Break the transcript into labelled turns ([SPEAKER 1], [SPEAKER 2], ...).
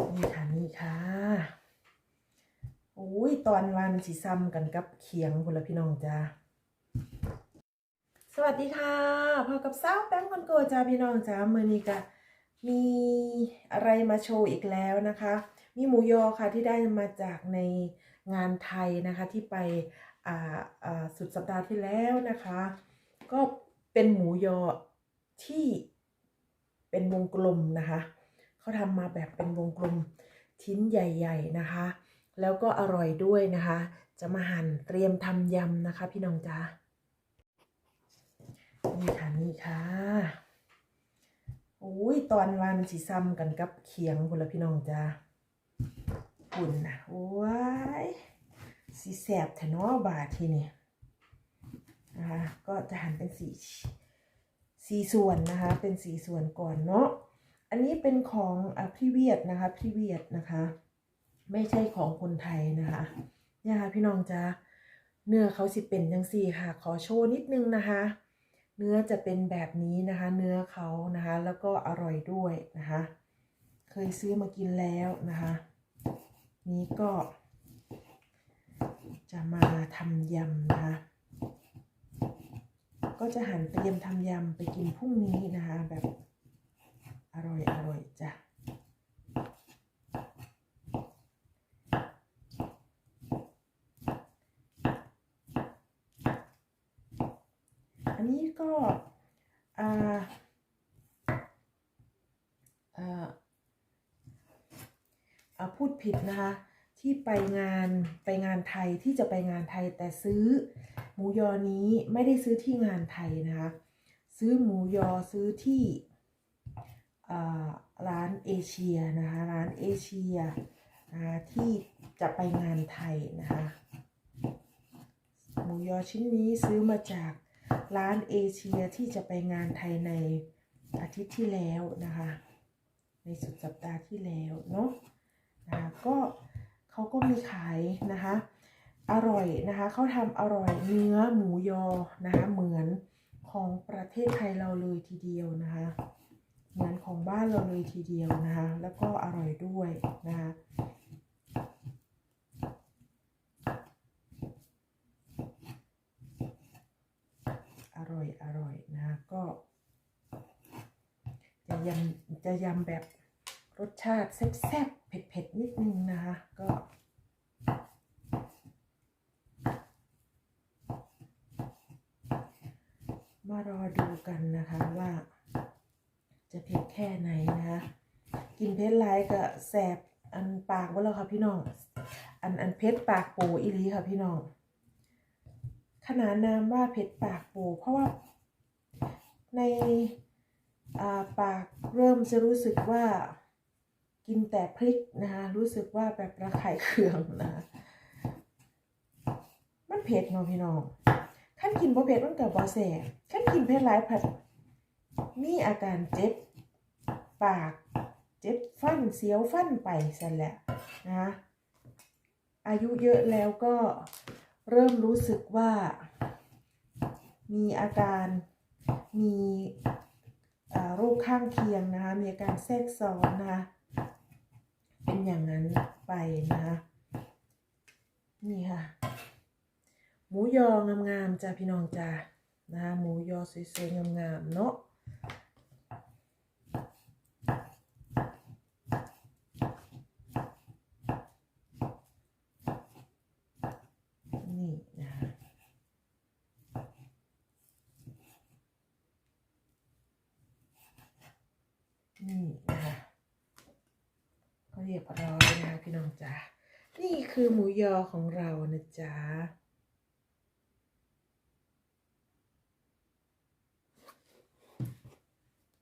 [SPEAKER 1] นี่ค่ะนี่ค่ะโอ้ยตอนวันสีซ้ำกันกับเขียงพนละพี่น้องจ้าสวัสดีค่ะพบกับสาวแป้งคอนโกจ้าพี่น้องจ้ามือนี้ก็มีอะไรมาโชว์อีกแล้วนะคะ มีหมูยอค่ะที่ได้มาจากในงานไทยนะคะที่ไปสุดสัปดาห์ที่แล้วนะคะ ก็เป็นหมูยอที่เป็นวงกลมนะคะ เขาทำมาแบบเป็นวงกลมชิ้นใหญ่ ๆนะคะ แล้วก็อร่อยด้วยนะคะ จะมาหั่นเตรียมทำยำนะคะ พี่น้องจ้านี่ค่ะนี่ค่ะโอ้ยตอนวันสีซ้ำกันกับเขียงพนละพี่น้องจ้าปุ่นนะโอ้ยสีแสบแถนอบาททีนี่นะคะก็จะหั่นเป็นสีสีส่วนนะคะ เป็นสีส่วนก่อนเนาะ อันนี้เป็นของอพี่เวียดนะคะพี่เวียดนะคะ ไม่ใช่ของคนไทยนะคะเนี่ยค่ะพี่น้องจ้าเนื้อเขาสิเป็นจังสี่ค่ะ ขอโชว์นิดนึงนะคะ เนื้อจะเป็นแบบนี้นะคะ เนื้อเขานะคะ แล้วก็อร่อยด้วยนะคะ เคยซื้อมากินแล้วนะคะ นี้ก็ จะมาทำยำนะคะก็จะหันเตรียมทำยำไปกินพรุ่งนี้นะคะแบบ ร่อยอร่อยจ้ะอันนี้ก็อ่าอ่าพูดผิดนะคะ ที่ไปงานไปงานไทยที่จะไปงานไทยแต่ซื้อหมูยอนี้ไม่ได้ซื้อที่งานไทยนะคะ ซื้อหมูยอซื้อที่ ร้านเอเชียนะคะร้านเอเชียนะที่จะไปงานไทยนะคะหมูยอชิ้นนี้ซื้อมาจากร้านเอเชียที่จะไปงานไทยในอาทิตย์ที่แล้วนะคะ ในสุดสัปดาห์ที่แล้วเนาะนะคะก็เขาก็มีขายนะคะ อร่อยนะคะเขาทำอร่อยเนื้อหมูยอนะคะเหมือนของประเทศไทยเราเลยทีเดียวนะคะ เหมือนของบ้านเราเลยทีเดียวนะคะ แล้วก็อร่อยด้วยนะคะอร่อยอร่อยนะคะก็จะยำจะยำแบบรสชาติแซ่บๆเผ็ดๆนิดนึงนะคะก็มารอดูกันนะคะว่า จะเผ็ดแค่ไหนนะคะ กินเผ็ดไรก็แสบอันปากว่าแล้วค่ะพี่น้อง อันอันเผ็ดปากโปอีลีค่ะพี่น้อง ขนานนามว่าเพชรปากโปเพราะว่าในอ่าปากเริ่มจะรู้สึกว่ากินแต่พริกนะคะรู้สึกว่าแบบระคายเคืองนะมันเผ็ดเนาะพี่น้องขั้นกินบ่เผ็ดมันเกิดบ่แสบขั้นกินเผ็ดหลายผัดมีอาการเจ็บ ปาก เจ็บฟันเสียวฟันไปสันแหละนะอายุเยอะแล้วก็เริ่มรู้สึกว่า มีอาการมีโรคข้างเคียงนะคะ มีอาการแทรกซ้อนนะคะเป็นอย่างนั้นไปนะคะนี่ค่ะ หมูยองามๆจ้าพี่น้องจ้านะคะหมูยอสวยๆงามๆเนาะ นี่นะคะ นี่นะคะก็เรียบร้อยนะคะพี่น้องจ๋านี่คือหมูยอของเรานะจ๊ะ